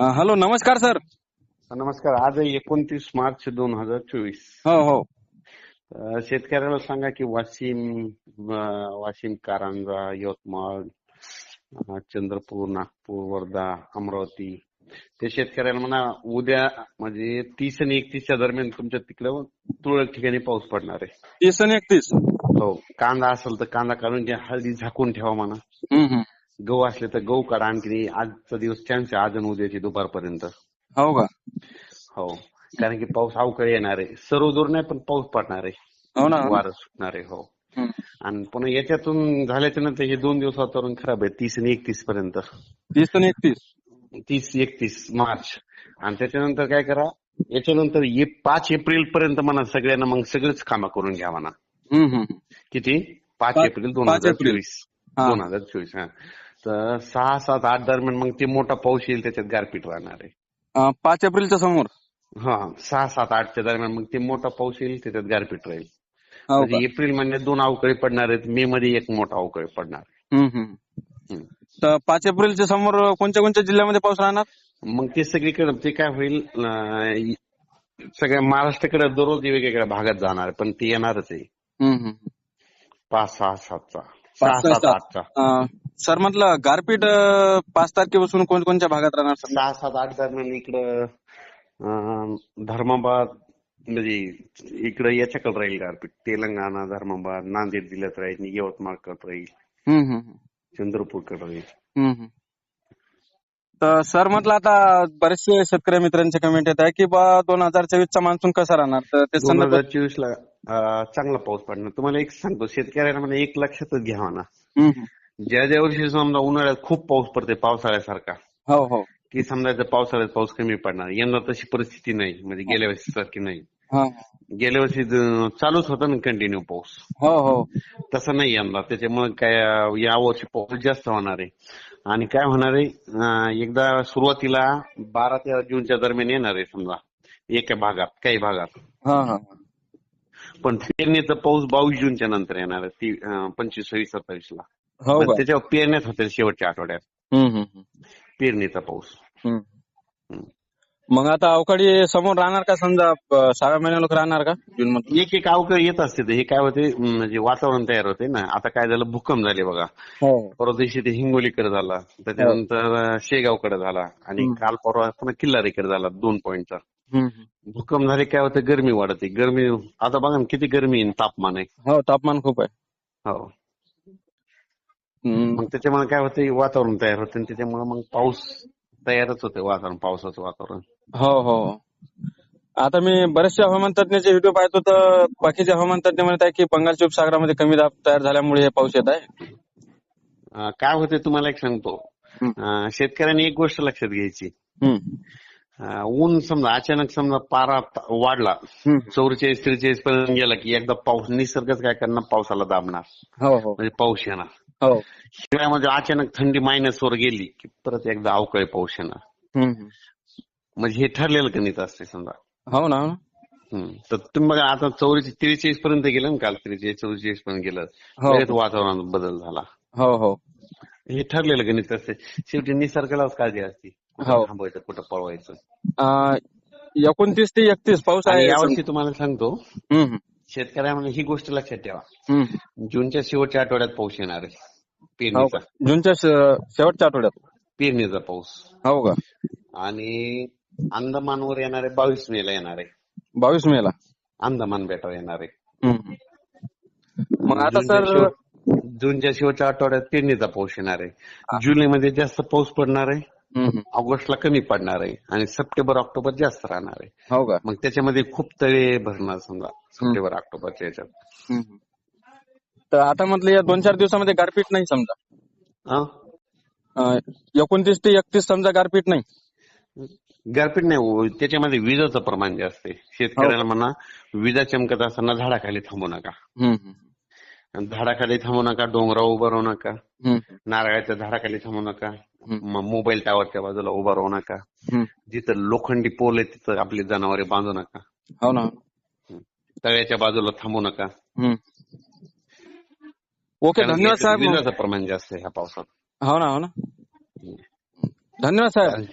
Hello नमस्कार sir. नमस्कार. आज एकोणतीस मार्च दोन हजार चोवीस. हो हो. शेतकऱ्याला सांगा की वाशिम वाशिम कारंजा यवतमाळ चंद्रपूर नागपूर वर्धा अमरावती ते शेतकऱ्याला म्हणा उद्या म्हणजे तीस आणि एकतीसच्या दरम्यान तुमच्या तिकडं तुरळक ठिकाणी पाऊस पडणार आहे. तीस आणि एकतीस. हो. कांदा असेल तर कांदा काढून घ्या हळदी झाकून ठेवा म्हणा. गहू असले तर गहू काढा आणखी आजचा दिवस चान्स आहे आज आणि उद्याची दुपारपर्यंत. हो का? हो. कारण की पाऊस अवकाळी येणार आहे. सर्व दूर नाही पण पाऊस पडणार आहे. हो ना. वारं सुटणार आहे हो. आणि पुन्हा याच्यातून झाल्याच्यानंतर हे दोन दिवस वातावरण खराब आहे तीस आणि एकतीस पर्यंत. तीस आणि एकतीस? तीस एकतीस मार्च. आणि त्याच्यानंतर काय करा याच्यानंतर पाच एप्रिल पर्यंत म्हणा सगळ्यांना मग सगळेच कामं करून घ्या म्हणा. किती? पाच एप्रिल दोन हजार. चोवीस. दोन हजार चोवीस हा. तर सहा सात आठ दरम्यान मग ते मोठा पाऊस येईल त्याच्यात गारपीट राहणार आहे पाच एप्रिलच्या समोर हा सहा सात आठच्या दरम्यान मग ते मोठा पाऊस येईल त्याच्यात गारपीट राहील हो म्हणजे एप्रिल महिन्यात दोन अवकाळी पडणार आहेत मे मध्ये एक मोठा अवकाळी पडणार आहे. हम्म, हम्म. हम्म. तर पाच एप्रिलच्या समोर कोणत्या कोणत्या जिल्ह्यामध्ये पाऊस राहणार मग ते सगळीकडे ते काय होईल सगळ्या महाराष्ट्राकडे दररोज वेगवेगळ्या भागात जाणार पण ते येणारच आहे. पाच सहा सातचा सहा सात. आठचा सर म्हटलं गारपीट अ, पाच तारखेपासून कोणकोणत्या भागात राहणार सर? सहा सात आठ दरम्यान इकडं अं, धर्माबाद म्हणजे इकडं याच्याकडे राहील गारपीट. तेलंगणा धर्माबाद नांदेड जिल्ह्यात राहील यवतमाळकडे राहील. हम्म, हम्म, हम्म. चंद्रपूरकडे राहील. हम्म, हम्म. तर सर म्हटलं आता बरेचसे शेतकरी मित्रांचे कमेंट येत आहे की बा दोन हजार चोवीसचा मान्सून कसा राहणार? तर ते दोन संदर्भात हजार चोवीस ला अं, चांगला पाऊस पडणार. तुम्हाला एक सांगतो शेतकऱ्यांना म्हणजे एक लक्षातच घ्यावा ना. हम्म, हम्म. ज्या ज्या वर्षी समजा उन्हाळ्यात खूप पाऊस पडते पावसाळ्यासारखा. हो हो. की समजायचं पावसाळ्यात पाऊस कमी पडणार. यंदा तशी परिस्थिती नाही म्हणजे गेल्या वर्षी सारखी नाही. गेल्या वर्षी चालूच होता ना कंटिन्यू पाऊस. हो हो. तसं नाही यंदा. त्याच्यामुळे काय या वर्षी पाऊस जास्त होणार आहे. आणि काय होणार आहे एकदा सुरुवातीला बारा ते जूनच्या दरम्यान येणार आहे समजा. एका भागात काही भागात. पण पेरणीचा पाऊस बावीस जूनच्या नंतर येणार आहे ती पंचवीस सव्वीस सत्तावीस ला. त्याच्यावर पेरण्यात होते शेवटच्या आठवड्यात. पेरणीचा पाऊस. मग आता अवकाळी समोर राहणार का समजा सहाव्या महिन्या लोक राहणार का? जून मध्ये एक एक अवकाळी येत असते ते. हे काय होते म्हणजे वातावरण तयार होते ना. आता काय झालं भूकंप झाले बघा. हो. परवा दिवशी ते हिंगोलीकडे झाला. त्याच्यानंतर अं, शेगावकडे झाला. आणि. काल परवा पुन्हा किल्लारीकडे झाला दोन पॉईंटचा. भूकंप झाले काय होतं गरमी वाढते. गरमी आता बघा ना किती गरमी तापमान आहे. हो तापमान खूप आहे. हो. मग त्याच्यामुळे काय होतं वातावरण तयार होते आणि त्याच्यामुळे मग पाऊस तयारच होते वातावरण पावसाचं वातावरण. हो हो. आता मी बरेचसे हवामान तज्ञाचे व्हिडिओ पाहतो तर बाकीचे हवामान तज्ञ म्हणत आहे की बंगालच्या उपसागरामध्ये कमी दाब तयार झाल्यामुळे हे पाऊस येत आहे. काय होते तुम्हाला एक सांगतो. शेतकऱ्यांनी एक गोष्ट लक्षात घ्यायची. ऊन समजा अचानक समजा पारा वाढला. चौवेचाळीस त्रेचाळीस पर्यंत गेला की एकदा पाऊस निसर्गच काय करणार पावसाला दाबणार. हो हो. म्हणजे पाऊस येणार. हो. हिवाळ्यामध्ये अचानक थंडी मायनस वर गेली की परत एकदा अवकाळी पाऊस येणार. म्हणजे हे ठरलेलं गणित असते समजा. हो ना. हो. तर तुम्ही बघा आता चौवेचाळीस त्रेचाळीस पर्यंत गेलं ना काल त्रेचाळीस चौवेचाळीस पर्यंत गेलं. वातावरणात बदल झाला. हो हो. हे ठरलेलं गणित असते शेवटी निसर्गालाच काळजी असते. कुठं थांबवायचं कुठं पळवायचं? एकोणतीस ते एकतीस पाऊस आहे यावर्षी तुम्हाला सांगतो. शेतकऱ्यामध्ये ही गोष्ट लक्षात ठेवा. जूनच्या शेवटच्या आठवड्यात पाऊस येणार आहे. हो पेरणीचा. जूनच्या शेवटच्या आठवड्यात? पेरणीचा पाऊस. हो का? आणि अंदमानवर येणार आहे बावीस मे ला येणार आहे. बावीस मे ला अंदमान बेटावर येणार आहे. मग आता सर जूनच्या शेवटच्या आठवड्यात पेरणीचा पाऊस येणार आहे. जुलैमध्ये जास्त पाऊस पडणार आहे. ऑगस्टला कमी पडणार आहे आणि सप्टेंबर ऑक्टोबर जास्त राहणार आहे. हो का? मग त्याच्यामध्ये खूप तळे भरणार समजा सप्टेंबर ऑक्टोबरच्या याच्यात. तर आता म्हटलं या दोन चार दिवसामध्ये गारपीट नाही समजा. हा? एकोणतीस ते एकतीस समजा गारपीट नाही. गारपीट नाही हो, त्याच्यामध्ये विजाचं प्रमाण जास्त आहे. शेतकऱ्याला म्हणा विजा चमकत असताना झाडाखाली थांबू नका. झाडाखाली थांबू नका डोंगरावर उभं राहू नका. नारळाच्या झाडाखाली थांबू नका. मोबाईल टावरच्या बाजूला उभं राहू नका. जिथं लोखंडी पोल आहे तिथं आपली जनावरे बांधू नका. हो ना. तळ्याच्या बाजूला थांबू नका. ओके धन्यवाद साहेब. प्रमाण जास्त आहे ह्या पावसात. हो ना हो ना. धन्यवाद साहेब.